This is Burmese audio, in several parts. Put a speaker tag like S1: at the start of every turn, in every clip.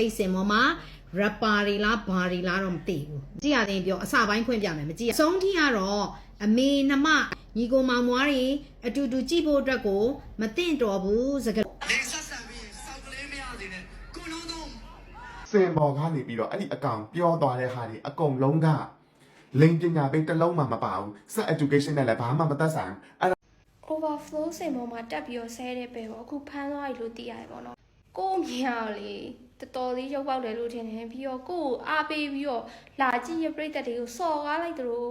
S1: တိတ်စင်ပေါ်မှာ rapper တွေလားဘာတွေလားတော့မသိဘူးကြည့်ရရင်ပြောအစပိုင်းဖွင့်ပြမယ်မကြည့်ရအဆုံးထိကတော့အမေနှမညီကိုမောင်မွားတွေအတူတူကြည့်ဖို့အတွက်ကိုမသင့်တော်ဘူးစကား
S2: နေဆက်ဆံပြီးစောက်ကလေးမရသေးနဲ့ကိုလုံးတော့
S3: စင်ပေါ်ကနေပြီးတော့အဲ့ဒီအကောင်ပြောသွားတဲ့ဟာတွေအကုန်လုံးကလိင်ပညာပေးတစ်လုံးမှမပါဘူးစက် education နဲ့လည်းဘာမှမသက်ဆိုင်ဘူးအဲ့ဒါ
S4: overflow စိန်ပေါ်မှာတက်ပြီးတော့ဆဲတဲ့ပဲပေါ့အခုဖမ်းသွားပြီလို့သိရတယ်ပေါ့နော်ကို့အမြင်အောင်လေ တော်တော်လေးရုပ်ပေါက်တယ်လို့ထင်တယ်ပြီးတော့ကို့ကိုအားပေးပြီးတော့လာကြည့်ရပြိတ္တတွေကိုစော်ကားလိုက်သလို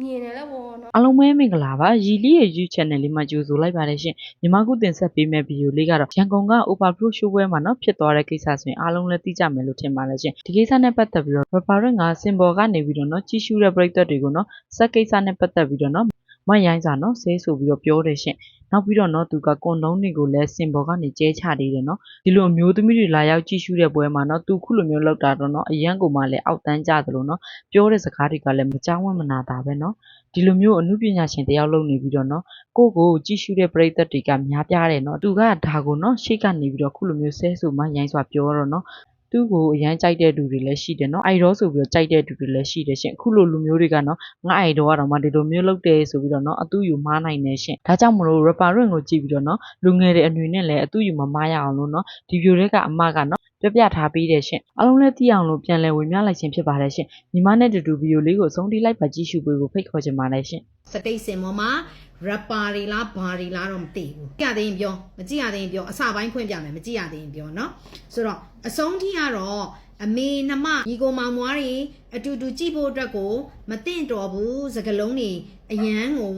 S4: မြင်တယ်လို့ပေါ့နော်
S5: အားလုံးပဲမင်္ဂလာပါရီလီရဲ့ YouTube channel လေးမှာကြိုဆိုလိုက်ပါတယ်ရှင်ညီမခုတင်ဆက်ပေးမယ့်ဗီဒီယိုလေးကတော့ရန်ကုန်က Overflow show ပွဲမှာနော်ဖြစ်သွားတဲ့ကိစ္စဆိုရင်အားလုံးလည်းသိကြမယ်လို့ထင်ပါတယ်ရှင်ဒီကိစ္စနဲ့ပတ်သက်ပြီးတော့ rapper ကစင်ဘော်ကနေပြီးတော့နော်ကြီးရှုတဲ့ပရိသတ်တွေကိုနော်စက်ကိစ္စနဲ့ပတ်သက်ပြီးတော့နော် မရိုင်းစာနော်ဆဲဆိုပြီးတော့ပြောတယ်ရှင့်နောက်ပြီးတော့နော်သူကကွန်ဒုံးတွေကိုလည်းစင်ပေါ်ကနေကျဲချသေးတယ်နော်ဒီလိုမျိုးသမီးတွေလာရောက်ကြည့်ရှုတဲ့ပွဲမှာနော်သူခုလိုမျိုးလောက်တာတော့နော်အရန်ကိုမှလည်းအောက်တန်းကြသလိုနော်ပြောတဲ့စကားတွေကလည်းမကြောက်ဝမ်းမနာတာပဲနော်ဒီလိုမျိုးအမှုပညာရှင်တယောက်လုပ်နေပြီးတော့နော်ကိုကိုကြည့်ရှုတဲ့ပရိသတ်တွေကများပြားတယ်နော်သူကဒါကိုနော်ရှေ့ကနေပြီးတော့ခုလိုမျိုးဆဲဆိုမှရိုင်းစွာပြောတော့နော် သူ့ကိုအရန်ကြိုက်တဲ့သူတွေလည်းရှိတယ်နော်အိုင်ဒေါဆိုပြီးတော့ကြိုက်တဲ့သူတွေလည်းရှိတယ်ရှင်အခုလိုလူမျိုးတွေကနော်ငါအိုင်ဒေါကတော့မှဒီလိုမျိုးလုပ်တယ်ဆိုပြီးတော့နော်အတူယူမားနိုင်နေရှင်ဒါကြောင့်မလို့ rapper ရင်ကိုကြည့်ပြီးတော့နော်လူငယ်တွေအနေနဲ့လည်းအတူယူမမားရအောင်လို့နော်ဒီဗီဒီယိုတွေကအမကနော် ပြပြထားပေးတယ်ရှင်အားလုံးလည်းသိအောင်လို့ပြန်လည်ဝင်မြလိုက်ခြင်းဖြစ်ပါတယ်ရှင်ညီမနဲ့တူတူဗီဒီယိုလေးကိုအဆုံးထိလိုက်ပါကြည့်ရှုပေးဖို့ဖိတ်ခေါ်ချင်ပါတယ်ရှင်
S1: စတိတ်စင်ပေါ်မှာ rapper တွေလားဘာတွေလားတော့မသိဘူးကြည့်ရသေးရင်ပြောမကြည့်ရသေးရင်ပြောအစပိုင်းဖွင့်ပြမယ်မကြည့်ရသေးရင်ပြောเนาะဆိုတော့အဆုံးထိကတော့အမေနှမညီကိုမောင်မွားတွေအတူတူကြည့်ဖို့အတွက်ကိုမသင့်တော်ဘူးစကလုံးတွေအရန်ကို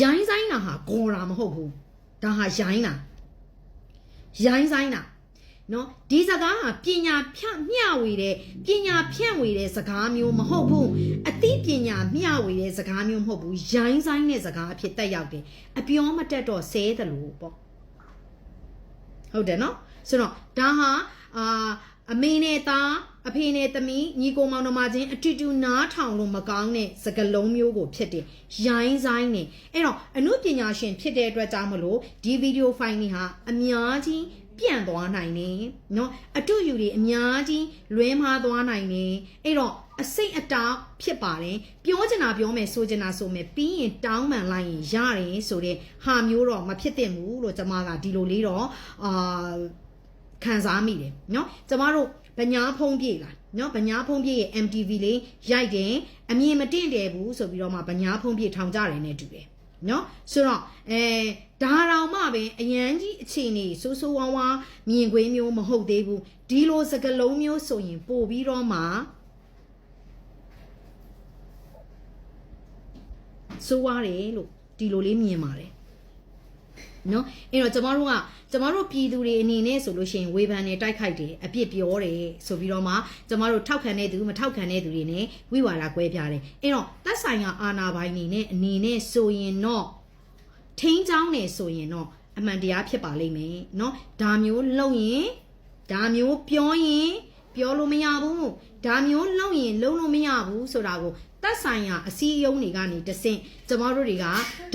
S1: ရိုင်းဆိုင်တာဟာဂေါ်တာမဟုတ်ဘူးဒါဟာရိုင်းတာရိုင်းဆိုင်တာနော်ဒီစကားဟာပညာဖြန့်မျှဝေတဲ့ပညာဖြန့်ဝေတဲ့စကားမျိုးမဟုတ်ဘူးအသိပညာမျှဝေတဲ့စကားမျိုးမဟုတ်ဘူးရိုင်းဆိုင်တဲ့စကားအဖြစ်တက်ရောက်တယ်အပြောမတက်တော့ဆဲတယ်လို့ပေါ့ဟုတ်တယ်နော်ဆိုတော့ဒါဟာအာ အမေနဲ့သားအဖေနဲ့သမီးညီကိုမောင်နှမချင်းအတူတူနားထောင်လို့မကောင်းတဲ့စကားလုံးမျိုးကိုဖြစ်တယ်ရိုင်းဆိုင်နေအဲ့တော့အမှုပညာရှင်ဖြစ်တဲ့အတွက်ကြောင့်မလို့ဒီဗီဒီယိုဖိုင်တွေဟာအများကြီးပြန့်သွားနိုင်တယ်เนาะအတူယူတွေအများကြီးလွဲမှားသွားနိုင်တယ်အဲ့တော့အစိတ်အတားဖြစ်ပါတယ်ပြောချင်တာပြောမယ်ဆိုချင်တာဆိုမယ်ပြီးရင်တောင်းပန်လိုက်ရင်ရတယ်ဆိုတဲ့ဟာမျိုးတော့မဖြစ်သင့်ဘူးလို့ကျွန်မကဒီလိုလေးတော့အာ ခံစားမိတယ်เนาะကျမတို့ဗညာဖုံးပြေလာเนาะဗညာဖုံးပြေရဲ့ MTV လေးရိုက်တယ်အမြင်မတင့်တယ်ဘူးဆိုပြီးတော့မှဗညာဖုံးပြေထောင်ကြတယ်နဲ့တူတယ်နော်ဆိုတော့အဲဒါတောင်မှပဲအရန်ကြီးအခြေအနေဆိုးဆိုးဝါးဝါမြင်ကွင်းမျိုးမဟုတ်သေးဘူးဒီလိုစကလုံးမျိုးဆိုရင်ပို့ပြီးတော့မှဆိုးဝါးတယ်လို့ဒီလိုလေးမြင်ပါတယ် နော်အဲ့တော့ကျမတို့ကကျမတို့ပြည်သူတွေအနေနဲ့ဆိုလို့ရှိရင်ဝေဖန်နေတိုက်ခိုက်တယ်အပြစ်ပြောတယ်ဆိုပြီးတော့မှကျမတို့ထောက်ခံတဲ့သူမထောက်ခံတဲ့သူတွေနဲ့ဝိဝါဒကွဲပြားတယ်အဲ့တော့သက်ဆိုင်ရာအာဏာပိုင်တွေနဲ့အနေနဲ့ဆိုရင်တော့ထိန်းချောင်းနေဆိုရင်တော့အမှန်တရားဖြစ်ပါလိမ့်မယ်เนาะဒါမျိုးလုပ်ရင်ဒါမျိုးပြောရင် ပြောလို့မရဘူးဒါမျိုးလုပ်ရင်လုပ်လို့မရဘူးဆိုတာကိုသက်ဆိုင်ရာအစည်းအရုံးတွေကနေတဆင့်ကျမတို့တွေက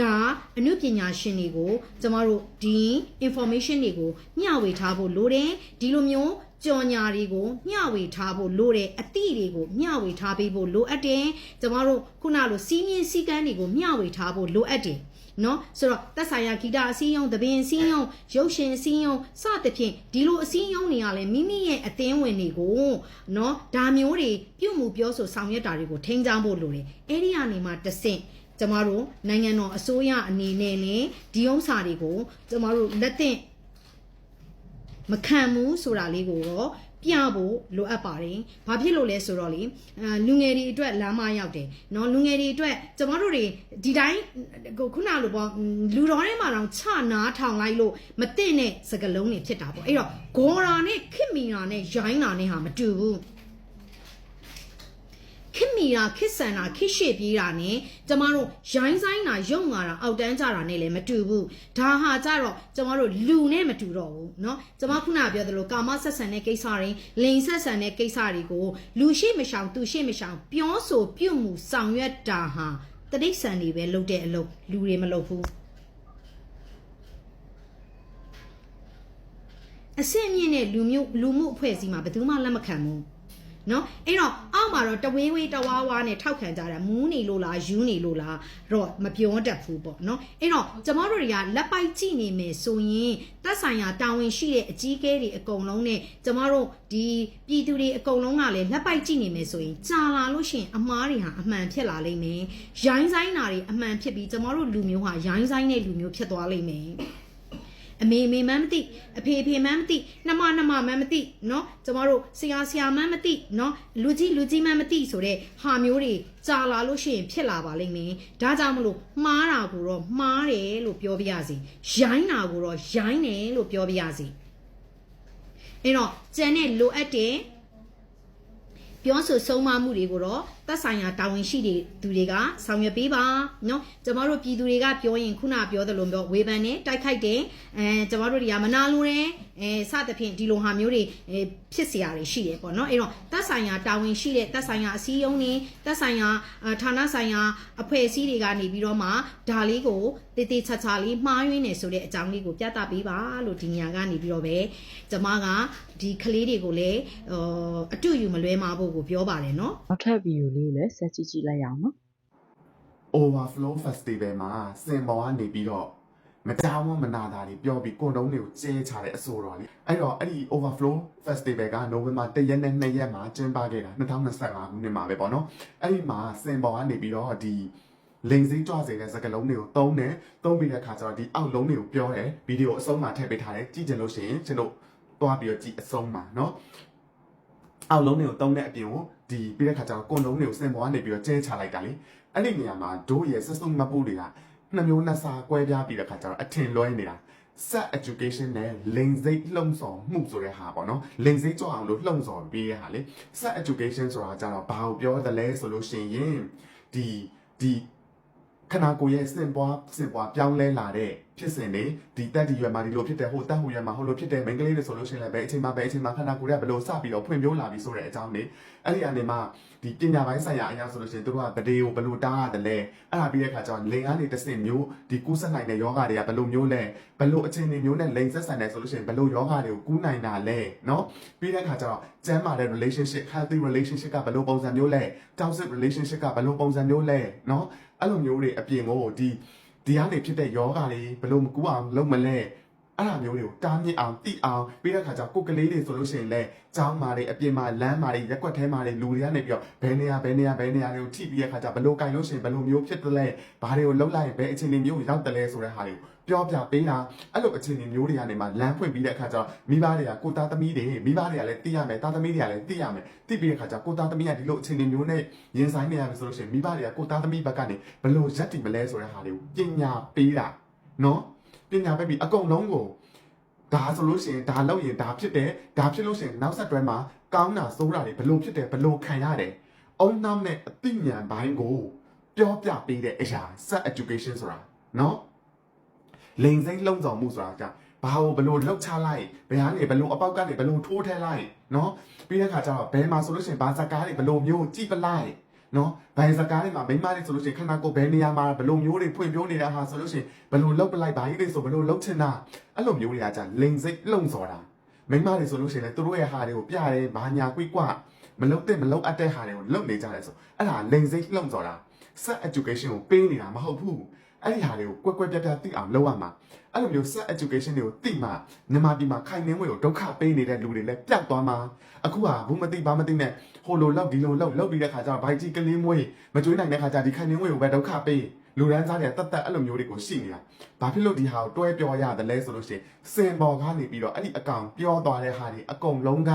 S1: ဒါအမှုပညာရှင်တွေကိုကျမတို့ဒီ information တွေကိုမျှဝေထားဖို့လိုတယ်ဒီလိုမျိုး ကြော်ညာတွေကိုမျှဝေထားဖို့လိုတယ်အသည့်တွေကိုမျှဝေထားပေးဖို့လိုအပ်တယ်ကျမတို့ခုနလိုစီးမြင့်စည်းကမ်းတွေကိုမျှဝေထားဖို့လိုအပ်တယ်နော်ဆိုတော့သက်ဆိုင်ရာဂီတအစည်းအရုံးသဘင်အစည်းအရုံးရုပ်ရှင်အစည်းအရုံးစသဖြင့်ဒီလိုအစည်းအရုံးတွေကလည်းမိမိရဲ့အသင်းဝင်တွေကိုနော်ဒါမျိုးတွေပြုမှုပြောဆိုဆောင်ရွက်တာတွေကိုထိန်းချောင်းဖို့လိုတယ်အဲ့ဒီကနေမှတဆင့်ကျမတို့နိုင်ငံတော်အစိုးရအနေနဲ့လည်းဒီဥစ္စာတွေကိုကျမတို့လက်သင့် မခံဘူးဆိုတာလေးကိုတော့ပြဖို့လိုအပ်ပါတယ်။ဘာဖြစ်လို့လဲဆိုတော့လေအာလူငယ်တွေအတွက်လမ်းမရောက်တယ်။နော်လူငယ်တွေအတွက်ကျမတို့တွေဒီတိုင်းကိုခုနလိုပေါ့လူတော်ထဲမှာတော့ချနာထောင်လိုက်လို့မသိတဲ့စကလုံးတွေဖြစ်တာပေါ့။အဲ့တော့ဂေါ်ရာနဲ့ခစ်မီရာနဲ့ရိုင်းတာနဲ့ဟာမတူဘူး။ခစ် မီရာခစ်ဆန်တာခစ်ရှေ့ပြေးတာနဲ့ကျမတို့ရိုင်းဆိုင်တာရုံငါတာအောက်တန်းကြတာနဲ့လည်းမတူဘူးဒါဟာကြတော့ကျမတို့လူနဲ့မတူတော့ဘူးเนาะကျမခုနပြောသလိုကာမဆက်ဆံတဲ့ကိစ္စတွေလိန်ဆက်ဆံတဲ့ကိစ္စတွေကိုလူရှိမရှောင်သူရှိမရှောင်ပြောဆိုပြုမှုဆောင်ရွက်တာဟာ တတိဆန်တွေပဲလုပ်တဲ့အလုပ်လူတွေမလုပ်ဘူးအဆင့်မြင့်တဲ့လူမျိုးလူမှုအဖွဲ့အစည်းမှာဘယ်သူမှလက်မခံဘူး နော်အဲ့တော့အောက်မှာတော့တဝေးဝေးတဝါဝါနဲ့ထောက်ခံကြတာမူးနေလို့လားယူနေလို့လားတော့မပြောတတ်ဘူးပေါ့နော်အဲ့တော့ကျမတို့တွေကလက်ပိုက်ကြည့်နေမယ်ဆိုရင်သက်ဆိုင်ရာတာဝန်ရှိတဲ့အကြီးအကဲတွေအကုန်လုံးနဲ့ကျမတို့ဒီပြည်သူတွေအကုန်လုံးကလည်းလက်ပိုက်ကြည့်နေမယ်ဆိုရင်ကြာလာလို့ရှိရင်အမားတွေဟာအမှန်ဖြစ်လာလိမ့်မယ်ရိုင်းဆိုင်တာတွေအမှန်ဖြစ်ပြီးကျမတို့လူမျိုးဟာရိုင်းဆိုင်တဲ့လူမျိုးဖြစ်သွားလိမ့်မယ် အမေအမေမှန်းမသိအဖေအဖေမှန်းမသိနှမနှမမှန်းမသိเนาะကျမတို့ဆရာဆရာမှန်းမသိเนาะလူကြီးလူကြီးမှန်းမသိဆိုတဲ့ဟာမျိုးတွေကြာလာလို့ရှိရင်ဖြစ်လာပါလိမ့်မယ်ဒါကြောင့်မလို့မှားတာကိုတော့မှားတယ်လို့ပြောပြရစီရိုင်းတာကိုတော့ရိုင်းတယ်လို့ပြောပြရစီအဲ့တော့ကျန်တဲ့လိုအပ်တဲ့ပြောဆိုဆုံးမမှုတွေကိုတော့ သက်ဆိုင်ရာတာဝန်ရှိတဲ့သူတွေကဆောင်ရွက်ပေးပါเนาะကျမတို့ပြည်သူတွေကပြောရင်ခုနပြောသလိုမျိုးဝေဖန်တယ်တိုက်ခိုက်တယ်အဲကျမတို့တွေကမနာလိုတယ်အဲစသဖြင့်ဒီလိုဟာမျိုးတွေအဲဖြစ်เสียရတွေရှိတယ်ပေါ့เนาะအဲ့တော့သက်ဆိုင်ရာတာဝန်ရှိတဲ့သက်ဆိုင်ရာအစည်းအရုံးတွေသက်ဆိုင်ရာအာဌာနဆိုင်ရာအဖွဲ့အစည်းတွေကနေပြီးတော့မှဒါလေးကိုတေးသေးချာချာလေးမှားယွင်းနေဆိုတဲ့အကြောင်းလေးကိုပြသပေးပါလို့ဒီညကနေပြီးတော့ပဲကျမကဒီကလေးတွေကိုလည်းဟိုအတူယူမလွဲမှာဖို့ကိုပြောပါတယ်เนาะ
S5: နောက်ထပ်ဗီဒီယိုလေး ကိုလည်းဆက်ကြည့်ကြည့်လိုက်ရအောင်နော်
S3: overflow festival မှာစင်ပေါ်ကနေပြီးတော့မကြောက်မမနာတာတွေပြောပြီးကွန်တုံးတွေကိုကျဲချတဲ့အဆိုတော်လေအဲ့တော့အဲ့ဒီ overflow festival က November 1ရက်နဲ့2ရက်မှာကျင်းပခဲ့တာ2025ခုနှစ်မှာပဲပေါ့နော်အဲ့ဒီမှာစင်ပေါ်ကနေပြီးတော့ဒီလိန်စိကြွစေတဲ့စကားလုံးတွေကိုသုံးတယ်သုံးပြီးတဲ့အခါကျတော့ဒီအောက်လုံးတွေကိုပြောတယ်ဗီဒီယိုအဆုံးမှာထည့်ပေးထားတယ်ကြည့်ကြလို့ရှိရင်ကျွန်တော်တွားပြီးတော့ကြည့်အဆုံးမှာเนาะ အောက်လုံးတွေကိုတုံးတဲ့အပြင်ကို ဒီပြီးတဲ့ခါကျတော့ကွန်လုံးတွေကိုစင်ပေါ်ကနေပြီးတော့ကျဲချလိုက်တာလေအဲ့ဒီနေရာမှာဒိုးရဲ့ဆက်စုံမပူတွေကနှစ်မျိုးနှစ်စားကွဲပြားပြီးတဲ့ခါကျတော့အထင်လွဲနေတာ set education နဲ့လိန်စိတ်လှုံ့ဆော်မှုဆိုတဲ့ဟာပေါ့နော်လိန်စိတ်ကြောက်အောင်လို့လှုံ့ဆော်ပေးရဟာလေ set education ဆိုတာကျတော့ဘာကိုပြောသလဲဆိုလို့ရှိရင်ဒီဒီ ခနာကိုယ်ရဲ့စင်ပွားစင်ပွားပြောင်းလဲလာတဲ့ဖြစ်စဉ်တွေဒီတက်ဒီရွယ်မှာဒီလိုဖြစ်တယ်ဟိုတက်ဟိုရွယ်မှာဟိုလိုဖြစ်တယ်မိန်းကလေးတွေဆိုလို့ရှိရင်လည်းဘယ်အချိန်မှာဘယ်အချိန်မှာခနာကိုယ်ကဘယ်လိုစပြီးတော့ဖွင့်ပြိုးလာပြီဆိုတဲ့အကြောင်းတွေအဲ့ဒီအနေမှာဒီပညာပိုင်းဆိုင်ရာအရာဆိုလို့ရှိရင်တို့ကဗဒေကိုဘယ်လိုတားရတယ်လဲအဲ့ဒါပြီးတဲ့အခါကျတော့လိန်ကနေတစ်ဆင့်မျိုးဒီကူးဆက်နိုင်တဲ့ယောဂတွေကဘယ်လိုမျိုးလဲဘယ်လိုအခြေအနေမျိုးနဲ့လိန်ဆက်ဆံတယ်ဆိုလို့ရှိရင်ဘယ်လိုယောဂတွေကိုကူးနိုင်တာလဲเนาะပြီးတဲ့အခါကျတော့ကျမ်းမာတဲ့ relationship healthy relationship ကဘယ်လိုပုံစံမျိုးလဲ toxic relationship ကဘယ်လိုပုံစံမျိုးလဲเนาะ အဲ့လိုမျိုးတွေအပြင်ကိုဒီဒီကနေဖြစ်တဲ့ယောဂတွေဘယ်လိုမကူအောင်လုပ်မလဲအဲ့လိုမျိုးတွေကိုတားမြစ်အောင်တိအောင်ပြီးတဲ့ခါကျကိုယ်ကလေးတွေဆိုလို့ရှိရင်လည်းကျောင်းမာတွေအပြင်မှာလမ်းမာတွေရက်ွက်ထဲမာတွေလူတွေကနေပြီးတော့ဘယ်နေရာဘယ်နေရာဘယ်နေရာတွေကိုထိပြီးတဲ့ခါကျဘယ်လိုကင်လို့ရှိရင်ဘယ်လိုမျိုးဖြစ်တယ်လဲဘာတွေကိုလှုပ်လိုက်ရင်ဘယ်အခြေအနေမျိုးကိုရောက်တယ်လဲဆိုတဲ့ဟာတွေကို ပြောပြပေးတာအဲ့လိုအခြေအနေမျိုးတွေကနေမှလမ်းဖွင့်ပြီးတဲ့အခါကျတော့မိဘတွေကကိုသားသမီးတွေမိဘတွေကလည်းသိရမယ်သားသမီးတွေကလည်းသိရမယ်သိပြီးတဲ့အခါကျကိုသားသမီးကဒီလိုအခြေအနေမျိုးနဲ့ရင်ဆိုင်နေရမယ်ဆိုလို့ရှိရင်မိဘတွေကကိုသားသမီးဘက်ကနေဘယ်လိုရက်တည်မလဲဆိုတဲ့ဟာတွေကိုပညာပေးတာနော်ပညာပေးပြီးအကုန်လုံးကိုဒါဆိုလို့ရှိရင်ဒါလောက်ရင်ဒါဖြစ်တယ်ဒါဖြစ်လို့ရှိရင်နောက်ဆက်တွဲမှာကောင်းတာစိုးတာတွေဘလို့ဖြစ်တယ်ဘလို့ခံရတယ်အုံနောက်နဲ့အသိဉာဏ်ပိုင်းကို ပြောပြပေးတဲ့အရာ set education ဆိုတာနော် လိန်စိမ့်လုံးဆောင်မှုဆိုတာကဘာကိုဘလို့လောက်ချလိုက်ဘယ်ဟာနေဘလို့အပေါက်ကနေဘလို့ထိုးထဲလိုက်နော်ပြီးတဲ့အခါကျတော့ဘယ်မှာဆိုလို့ရှိရင်ဘာဇက်ကားတွေဘလို့မျိုးကြည့်ပလိုက်နော်ဘယ်စကားတွေမှာမိမတွေဆိုလို့ရှိရင်ခဏကိုဘယ်နေရာမှာဘလို့မျိုးတွေဖွင့်ပြောနေတာဟာဆိုလို့ရှိရင်ဘလို့လောက်ပလိုက်ဘာကြီးတွေဆိုဘလို့လောက်ချင်တာအဲ့လိုမျိုးတွေကကြာလိန်စိတ်လုံစော်တာမိမတွေဆိုလို့ရှိရင်လည်းသူတို့ရဲ့ဟာတွေကိုပြတယ်ဘာညာကွိကွမလုံတဲ့မလုံအပ်တဲ့ဟာတွေကိုလုံနေကြတယ်ဆိုအဲ့ဒါလိန်စိတ်လုံစော်တာ set education ကိုပေးနေတာမဟုတ်ဘူး အဲ့ဒီဟာတွေကိုကွက်ကွက်ပြားပြားသိအောင်လုပ်ရမှာအဲ့လိုမျိုး set education တွေကိုသိမှမြန်မာပြည်မှာခိုင်နှင်းဝေကိုဒုက္ခပေးနေတဲ့လူတွေလည်းပျောက်သွားမှာအခုဟာဘူးမသိဘာမသိနဲ့ဟိုလိုလောက်ဒီလိုလောက်လောက်ပြီးတဲ့ခါကျတော့ဘိုက်ကြီးကလေးမွေးမကျွေးနိုင်တဲ့ခါကျဒီခိုင်နှင်းဝေကိုပဲဒုက္ခပေးလူရန်သားတွေတတ်တတ်အဲ့လိုမျိုးတွေကိုရှိနေတာဘာဖြစ်လို့ဒီဟာကိုတွဲပြောရတယ်လဲဆိုလို့ရှိရင်စင်ပေါ်ကနေပြီးတော့အဲ့ဒီအကောင်ပြောသွားတဲ့ဟာတွေအကုန်လုံးက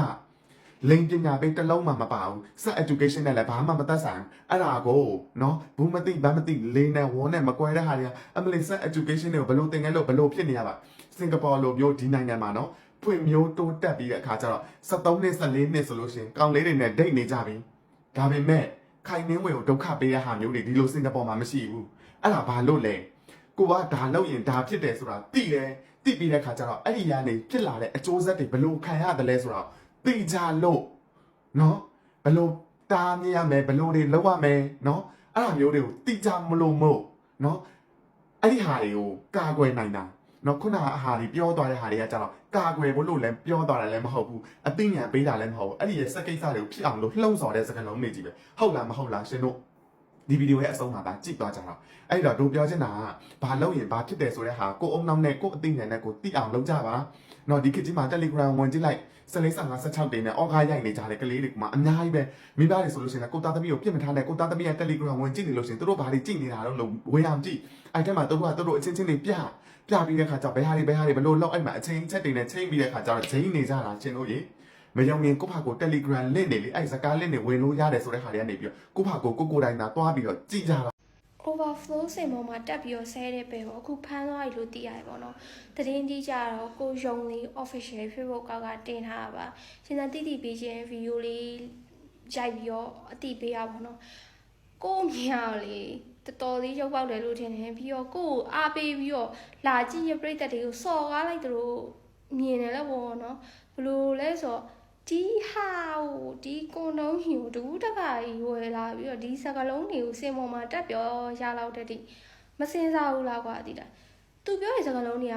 S3: လိန်ပညာပေးတစ်လုံးမှမပါဘူး set education နဲ့လည်းဘာမှမသက်ဆိုင်အဲ့ဒါကိုနော်ဘူးမသိဘာမသိလိန်နဲ့ဝေါ်နဲ့မကွဲတဲ့ဟာတွေကအမလီ set education တွေကိုဘယ်လိုသင်ငယ်လို့ဘယ်လိုဖြစ်နေရပါစင်ကာပူလိုမျိုးဒီနိုင်ငံမှာနော်ဖွင့်မျိုးတိုးတက်ပြီးတဲ့အခါကျတော့73နှစ်14နှစ်ဆိုလို့ရှိရင်ကောင်လေးတွေနဲ့ဒိတ်နေကြပြီဒါပေမဲ့ခိုင်နှင်းဝေကိုဒုက္ခပေးတဲ့ဟာမျိုးတွေဒီလိုစင်ကာပူမှာမရှိဘူးအဲ့ဒါဘာလို့လဲကိုကဒါလုပ်ရင်ဒါဖြစ်တယ်ဆိုတာသိတယ်သိပြီးတဲ့အခါကျတော့အဲ့ဒီကနေဖြစ်လာတဲ့အကျိုးဆက်တွေဘယ်လိုခံရတယ်လဲဆိုတော့ တေချာလို့နော်ဘလို့တားမြင်ရမယ်ဘလို့တွေလောက်ရမယ်နော်အဲ့လိုမျိုးတွေကိုတေချာမလို့မို့နော်အဲ့ဒီဟာတွေကိုကာကွယ်နိုင်တာနော်ခုနကအဟာတွေပြောသွားတဲ့ဟာတွေကကြတော့ကာကွယ်ဖို့လို့လည်းပြောသွားတာလည်းမဟုတ်ဘူးအသိဉာဏ်ပေးတာလည်းမဟုတ်ဘူးအဲ့ဒီရဲ့စက်ကိစ္စတွေကိုဖြစ်အောင်လို့လှုံ့ဆော်တဲ့စကားလုံးတွေကြီးပဲဟုတ်လားမဟုတ်လားရှင်တို့ဒီဗီဒီယိုရဲ့အဆုံးမှာဒါကြည့်သွားကြတော့အဲ့တော့တို့ပြောချင်တာကဘာလုပ်ရင်ဘာဖြစ်တယ်ဆိုတဲ့ဟာကိုအုံနောက်နဲ့ကိုအသိဉာဏ်နဲ့ကိုသိအောင်လုပ်ကြပါနော်ဒီခေတ်ကြီးမှာ Telegram ဝင်ကြည့်လိုက် စလေး55 16တိန်နဲ့အော်ကားရိုက်နေကြတဲ့ကလေးတွေကမှအများကြီးပဲမိဘတွေဆိုလို့ရှိရင်ကိုသားသမီးကိုပြစ်မထားနဲ့ကိုသားသမီးရဲ့ Telegram ဝင်ကြည့်နေလို့ရှိရင်တို့ဘာတွေကြည့်နေတာတော့လို့ဝေးအောင်ကြည့်အဲ့ထဲမှာတို့ကတို့အချင်းချင်းတွေပြပြပြီးတဲ့ခါကျဘယ်ဟာတွေဘယ်ဟာတွေဘလို့လောက်အဲ့မှာအချင်းချက်တွေနဲ့ချိန်ပြီးတဲ့ခါကျတော့ချိန်နေကြတာချင်းတို့ရေမယုံရင်ကိုဖာကို Telegram လင့်နေလေအဲ့စကားလင့်နေဝင်လို့ရတယ်ဆိုတဲ့ဟာတွေကနေပြီးတော့ကိုဖာကိုကိုကိုတိုင်းသာတွားပြီးတော့ကြည့်ကြတာ
S4: overflow စိန်ပေါ်မှာတက်ပြီးတော့ဆဲတဲ့ပဲပေါ့အခုဖမ်းသွားပြီလို့သိရတယ်ပေါ့နော်သတင်းကြီးကြတော့ကိုယုံလေး official Facebook ကောက်ကတင်ထားတာပါရှင်သာတိတိပေးခြင်း video လေးရိုက်ပြီးတော့အတိပေးရပါတော့ကိုမြင်ရလေတော်တော်လေးရုပ်ပေါက်တယ်လို့ထင်တယ်ပြီးတော့ကိုကိုအားပေးပြီးတော့လာကြည့်ရပြိတ္တတွေကိုစော်ကားလိုက်တယ်လို့မြင်တယ်လည်းပေါ့နော်ဘလို့လဲဆိုတော့ ဒီဟာကိုဒီကွန်တုံးဟီကိုတူတကကြီးဝယ်လာပြီးတော့ဒီစကလုံးတွေကိုစင်ပေါ်မှာတက်ပြောရလောက်တဲ့တိမစင်စားဘူးလားကွာဒီလားသူပြောတဲ့စကလုံးတွေက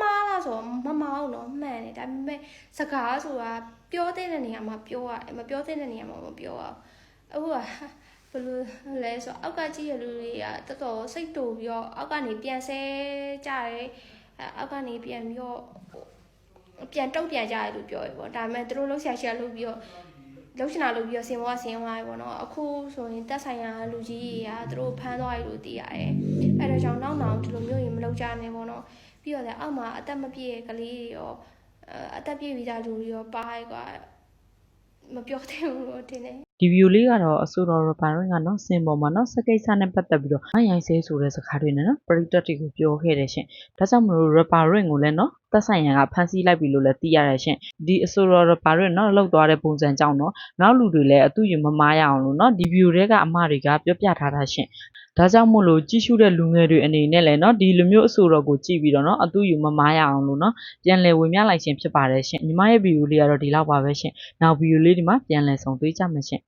S4: မှားလားဆိုတော့မမောင်းတော့မှန်တယ်ဒါပေမဲ့စကားဆိုတာပြောတဲ့နေရာမှာပြောရတယ်မပြောတဲ့နေရာမှာမပြောရဘူးအခုကဘယ်လိုလဲဆိုတော့အောက်ကကြည့်ရလူတွေကတော်တော်စိတ်တူပြီးတော့အောက်ကနေပြန်ဆဲကြတယ်အဲအောက်ကနေပြန်ပြီးတော့ ပြန်တုတ်ပြန်ကြတယ်လို့ပြောရပေါ့ဒါပေမဲ့သူတို့လှုပ်ရှားရှာလှုပ်ပြီးတော့လှုပ်ရှင်တာလှုပ်ပြီးတော့ဆင်ပေါ်ကဆင်သွားရပေါ့နော်အခုဆိုရင်တက်ဆိုင်ရာလူကြီးတွေကသူတို့ဖမ်းသွားရလို့သိရတယ်အဲဒါကြောင့်နောက်နောက်ဒီလိုမျိုးကြီးမလုပ်ကြနဲ့ပေါ့နော်ပြီးတော့လည်းအောက်မှာအသက်မပြည့်တဲ့ကလေးတွေရောအဲအသက်ပြည့်ပြီးသားလူတွေရောပါရကွာ မပြောသင့်ဘူးလို့ထင်တယ်
S5: ဒီဗီဒီယိုလေးကတော့အဆိုတော်ရပါရင်ကနော်စင်ပေါ်မှာနော်စကိစ္စနဲ့ပတ်သက်ပြီးတော့အရိုင်ဆဲဆိုတဲ့စကားတွေနဲ့နော်ပရိသတ်တွေကိုပြောခဲ့တယ်ရှင်ဒါကြောင့်မလို့ရပါရင်ကိုလည်းနော်သက်ဆိုင်ရန်ကဖမ်းဆီးလိုက်ပြီလို့လည်းသိရတယ်ရှင်ဒီအဆိုတော်ရပါရင်နော်လောက်သွားတဲ့ပုံစံကြောင့်နော်နောက်လူတွေလည်းအတူယူမမားရအောင်လို့နော်ဒီဗီဒီယိုတွေကအမတွေကပြောပြထားတာရှင် ဒါကြောင့်မို့လို့ကြည့်ရှုတဲ့လူငယ်တွေအနေနဲ့လည်းနော်ဒီလိုမျိုးအဆိုတော်ကိုကြည့်ပြီးတော့နော်အတူယူမမားရအောင်လို့နော်ပြန်လည်ဝင်မြလိုက်ခြင်းဖြစ်ပါတယ်ရှင်ညီမရဲ့ဗီဒီယိုလေးကတော့ဒီလောက်ပါပဲရှင်နောက်ဗီဒီယိုလေးဒီမှာပြန်လည်ဆုံတွေ့ကြမယ်ရှင်